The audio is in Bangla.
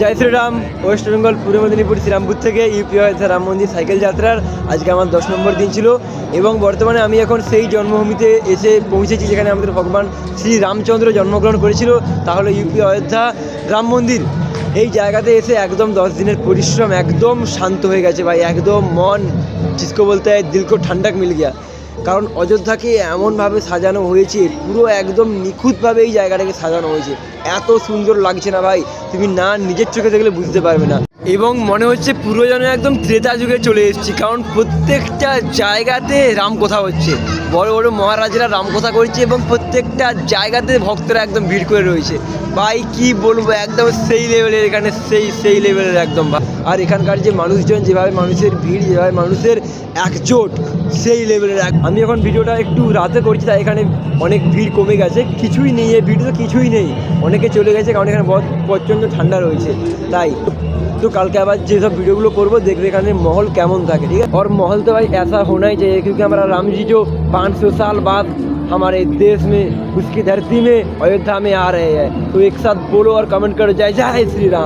জয় শ্রীরাম, ওয়েস্ট বেঙ্গল, পূর্ব মেদিনীপুর, শ্রীরামপুর থেকে ইউপি হয়েছে রাম মন্দির সাইকেল যাত্রার আজকে আমার দশ নম্বর দিন ছিল। এবং বর্তমানে আমি এখন সেই জন্মভূমিতে এসে পৌঁছেছি যেখানে আমাদের ভগবান শ্রী রামচন্দ্র জন্মগ্রহণ করেছিল। তাহলে ইউপি অযোধ্যা রাম মন্দির এই জায়গাতে এসে একদম দশ দিনের পরিশ্রম একদম শান্ত হয়ে গেছে ভাই, একদম মন, জিসকো বলতে হয় দিল কো ঠান্ডাক মিল গিয়া। কারণ অযোধ্যাকে এমনভাবে সাজানো হয়েছে, পুরো একদম নিখুঁতভাবে এই জায়গাটাকে সাজানো হয়েছে। এত সুন্দর লাগছে না ভাই, তুমি না নিজের চোখে দেখলে বুঝতে পারবে না। এবং মনে হচ্ছে পুরো যেন একদম ত্রেতা যুগে চলে এসেছি, কারণ প্রত্যেকটা জায়গাতে রামকথা হচ্ছে। বড় বড় মহারাজরা রামকথা করছে এবং প্রত্যেকটা জায়গাতে ভক্তরা একদম ভিড় করে রয়েছে। ভাই, কি বলব, একদম সেই লেভেলের এখানে সেই সেই লেভেলের একদম। আর এখানকার যে মানুষজন, যেভাবে মানুষের ভিড়, যেভাবে মানুষের একজোট, সেই লেভেলের এক আমি এখন ভিডিওটা একটু রাতে করছি, তাই এখানে অনেক ভিড় কমে গেছে। কিছুই নেই এই ভিডিও কিছুই নেই। অনেকে চলে গেছে, কারণ এখানে প্রচণ্ড ঠান্ডা রয়েছে। তাই तो कल के बाद যেসব ভিডিওগুলো করবো দেখবে এখানে মহল কেমন থাকে ঠিক है और महल तो भाई ऐसा होना ही चाहिए क्योंकि हमारा राम जी जो 500 साल बाद हमारे देश में उसकी धरती में अयोध्या में आ रहे हैं तो एक साथ बोलो और कमेंट करो जय जय श्री राम